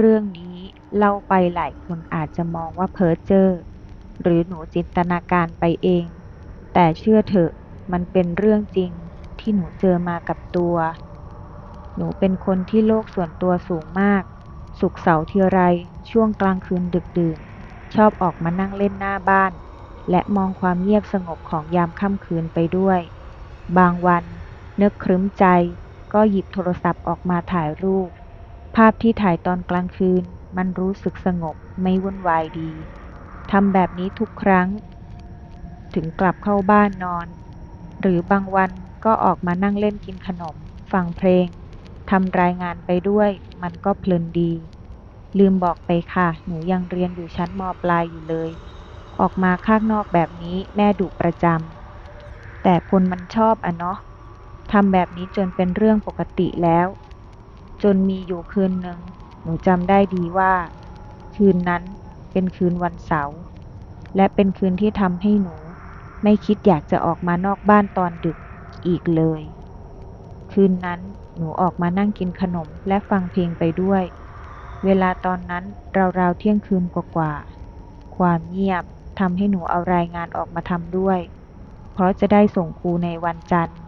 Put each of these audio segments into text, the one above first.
เรื่องนี้เล่าไปหลายคนอาจจะมองว่าเพ้อเจ้อหรือหนูจินตนาการไปเอง แต่เชื่อเถอะมันเป็นเรื่องจริงที่หนูเจอมากับตัว หนูเป็นคนที่โลกส่วนตัวสูงมาก สุกเสาร์ทีไรช่วงกลางคืนดึกดื่นชอบออกมานั่งเล่นหน้าบ้าน และมองความเงียบสงบของยามค่ำคืนไปด้วย บางวันนึกครึ้มใจก็หยิบโทรศัพท์ออกมาถ่ายรูป ภาพที่ถ่ายตอนกลางคืนมันรู้สึกสงบไม่วุ่นวายดี ทำแบบนี้ทุกครั้ง ถึงกลับเข้าบ้านนอน หรือบางวันก็ออกมานั่งเล่นกินขนม ฟังเพลง ทำรายงานไปด้วย มันก็เพลินดี ลืมบอกไปค่ะ หนูยังเรียนอยู่ชั้นมปลายอยู่เลย ออกมาข้างนอกแบบนี้แม่ดุประจำ แต่คนมันชอบอะเนาะทำแบบนี้จนเป็นเรื่องปกติแล้ว จนมีอยู่คืนหนึ่ง หนูจำได้ดีว่า คืนนั้นเป็นคืนวันเสาร์และเป็นคืนที่ทำให้หนู ไม่คิดอยากจะออกมานอกบ้านตอนดึกอีกเลย คืนนั้นหนูออกมานั่งกินขนมและฟังเพลงไปด้วย เวลาตอนนั้นราวๆเที่ยงคืนกว่าๆความเงียบทำให้หนูเอารายงานออกมาทำด้วย เพราะจะได้ส่งครูในวันจันทร์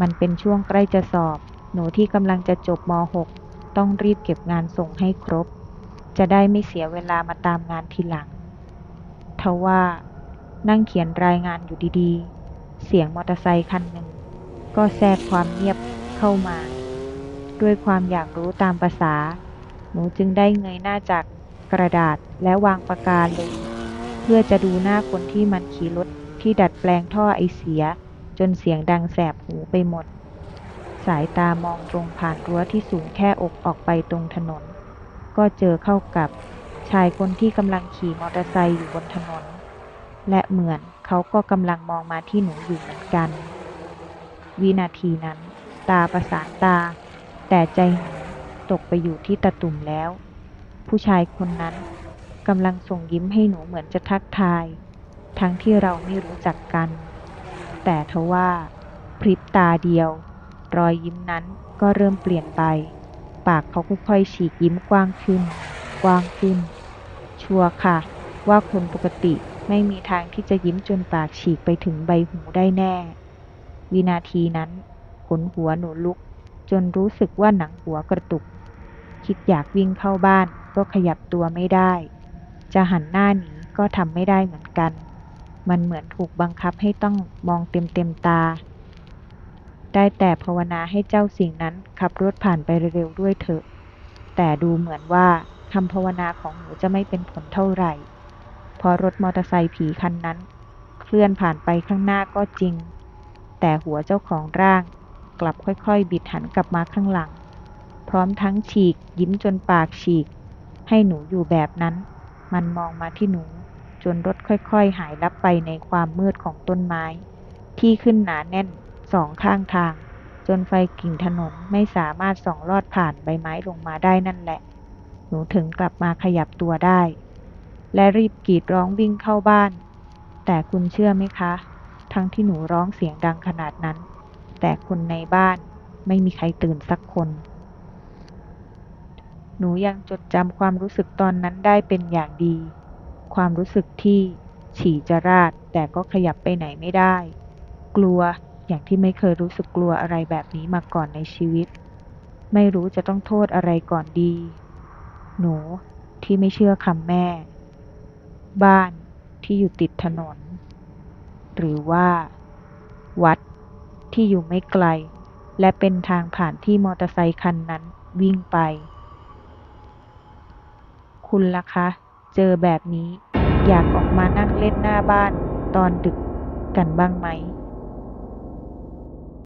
มันเป็นช่วงใกล้จะสอบ หนูที่กำลังจะจบม .6 ต้องรีบเก็บงานส่งให้ครบ จะได้ไม่เสียเวลามาตามงานทีหลัง ทว่านั่งเขียนรายงานอยู่ดีๆ เสียงมอเตอร์ไซค์คันหนึ่ง ก็แทรกความเงียบเข้ามา ด้วยความอยากรู้ตามภาษา หนูจึงได้เงยหน้าจากกระดาษและวางปากกาลง เพื่อจะดูหน้าคนที่มันขี่รถที่ดัดแปลงท่อไอเสีย จนเสียงดังแสบหูไปหมด สายตามองตรงผ่านรั้วที่สูงแค่อกออกไปตรงถนน ก็เจอเข้ากับชายคนที่กำลังขี่มอเตอร์ไซค์อยู่บนถนน และเหมือนเขาก็กำลังมองมาที่หนูอยู่เหมือนกัน วินาทีนั้น ตาประสานตา แต่ใจหนูตกไปอยู่ที่ตาตุ่มแล้ว ผู้ชายคนนั้นกำลังส่งยิ้มให้หนูเหมือนจะทักทาย ทั้งที่เราไม่รู้จักกัน แต่ทว่าพริบตาเดียว รอยยิ้มนั้นก็เริ่มเปลี่ยนไป ปากเขาค่อยๆฉีกยิ้มกว้างขึ้น กว้างขึ้น ชัวร์ค่ะ ว่าคนปกติไม่มีทางที่จะยิ้มจนปากฉีกไปถึงใบหูได้แน่ วินาทีนั้นขนหัวหนูลุก จนรู้สึกว่าหนังหัวกระตุก คิดอยากวิ่งเข้าบ้านก็ขยับตัวไม่ได้ จะหันหน้าหนีก็ทำไม่ได้เหมือนกัน มันเหมือนถูกบังคับให้ต้องมองเต็มเต็มๆตา ได้แต่ภาวนาให้เจ้าสิ่งนั้นขับรถผ่านไปเร็วๆด้วยเถอะ แต่ดูเหมือนว่าคำภาวนาของหนูจะไม่เป็นผลเท่าไหร่พราะรถมอเตอร์ไซค์ผีคันนั้น เคลื่อนผ่านไปข้างหน้าก็จริง แต่หัวเจ้าของร่างกลับค่อยๆ บิดหันกลับมาข้างหลัง พร้อมทั้งฉีกยิ้มจนปากฉีก ให้หนูอยู่แบบนั้น มันมองมาที่หนูจนรถค่อยๆ หายลับไปในความมืดของต้นไม้ ที่ขึ้นหนาแน่น สองข้างทาง จนไฟกิ่งถนนไม่สามารถส่องลอดผ่านใบไม้ลงมาได้นั่นแหละ หนูถึงกลับมาขยับตัวได้ และรีบกรีดร้องวิ่งเข้าบ้าน แต่คุณเชื่อไหมคะ ทั้งที่หนูร้องเสียงดังขนาดนั้น แต่คนในบ้านไม่มีใครตื่นสักคน หนูยังจดจำความรู้สึกตอนนั้นได้เป็นอย่างดี ความรู้สึกที่ฉี่จะราดแต่ก็ขยับไปไหนไม่ได้ กลัว อย่างที่ไม่เคยรู้สึกกลัวอะไรแบบนี้มาก่อนในชีวิต ไม่รู้จะต้องโทษอะไรก่อนดี หนูที่ไม่เชื่อคำแม่ บ้านที่อยู่ติดถนน หรือว่า วัดที่อยู่ไม่ไกล และเป็นทางผ่านที่มอเตอร์ไซคันนั้นวิ่งไป คุณล่ะคะ เจอแบบนี้ อยากออกมานั่งเล่นหน้าบ้านตอนดึกกันบ้างไหม